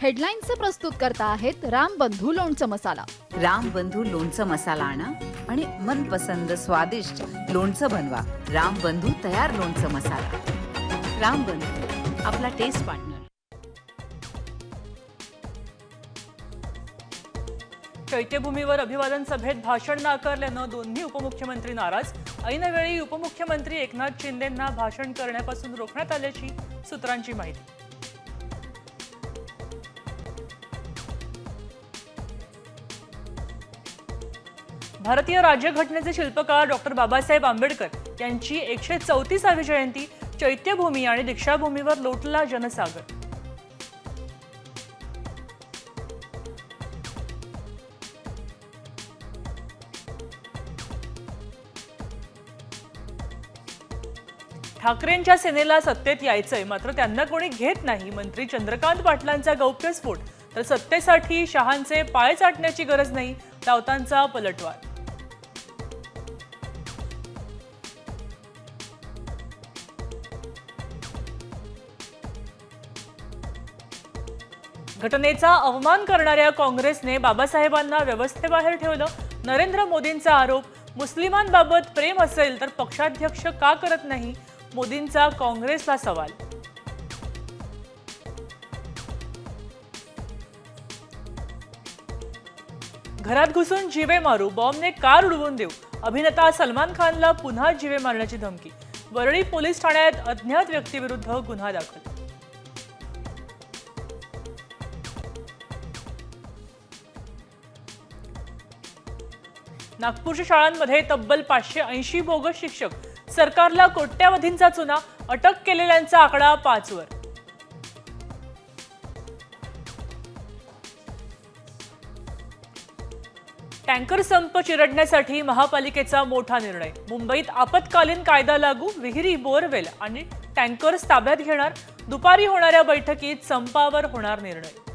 हेडलाईन्सचे प्रस्तुत करता आहेत रामबंधू लोणचं मसाला. रामबंधू लोणचं मसाला आणा आणि मनपसंद स्वादिष्ट लोणचं बनवा. रामबंधू तयार लोणचं मसाला. रामबंधू आपला टेस्ट पार्टनर चैत्यभूमीवर अभिवादन सभेत भाषण नाकारल्यानं दोन्ही उपमुख्यमंत्री नाराज. ऐनवेळी उपमुख्यमंत्री एकनाथ शिंदेंना भाषण करण्यापासून रोखण्यात आल्याची सूत्रांची माहिती. भारतीय राज्यघटनेचे शिल्पकार डॉक्टर बाबासाहेब आंबेडकर यांची एकशे चौतीसावी जयंती चैत्यभूमी आणि दीक्षाभूमीवर लोटला जनसागर. ठाकरेंच्या सेनेला सत्तेत यायचंय मात्र त्यांना कोणी घेत नाही. मंत्री चंद्रकांत पाटलांचा गौप्यस्फोट तर सत्तेसाठी शहांचे पाय चाटण्याची गरज नाही राऊतांचा पलटवार. घटनेचा अवमान करणाऱ्या काँग्रेसने बाबासाहेबांना व्यवस्थेबाहेर ठेवलं. नरेंद्र मोदींचा आरोप मुस्लिमांबाबत प्रेम असेल तर पक्षाध्यक्ष का करत नाही? मोदींचा काँग्रेसला सवाल. घरात घुसून जिवे मारू बॉम्बने कार उडवून देऊ. अभिनेता सलमान खानला पुन्हा जिवे मारण्याची धमकी. वरळी पोलीस ठाण्यात अज्ञात व्यक्तीविरुद्ध गुन्हा दाखल. नागपूरच्या शाळांमध्ये तब्बल पाचशे ऐंशी बोगस शिक्षक सरकारला कोट्यावधींचा चुना अटक केलेल्यांचा आकडा पाचवर. टँकर संप चिरडण्यासाठी महापालिकेचा मोठा निर्णय. मुंबईत आपत्कालीन कायदा लागू विहिरी बोरवेल आणि टँकर्स ताब्यात घेणार. दुपारी होणाऱ्या बैठकीत संपावर होणार निर्णय.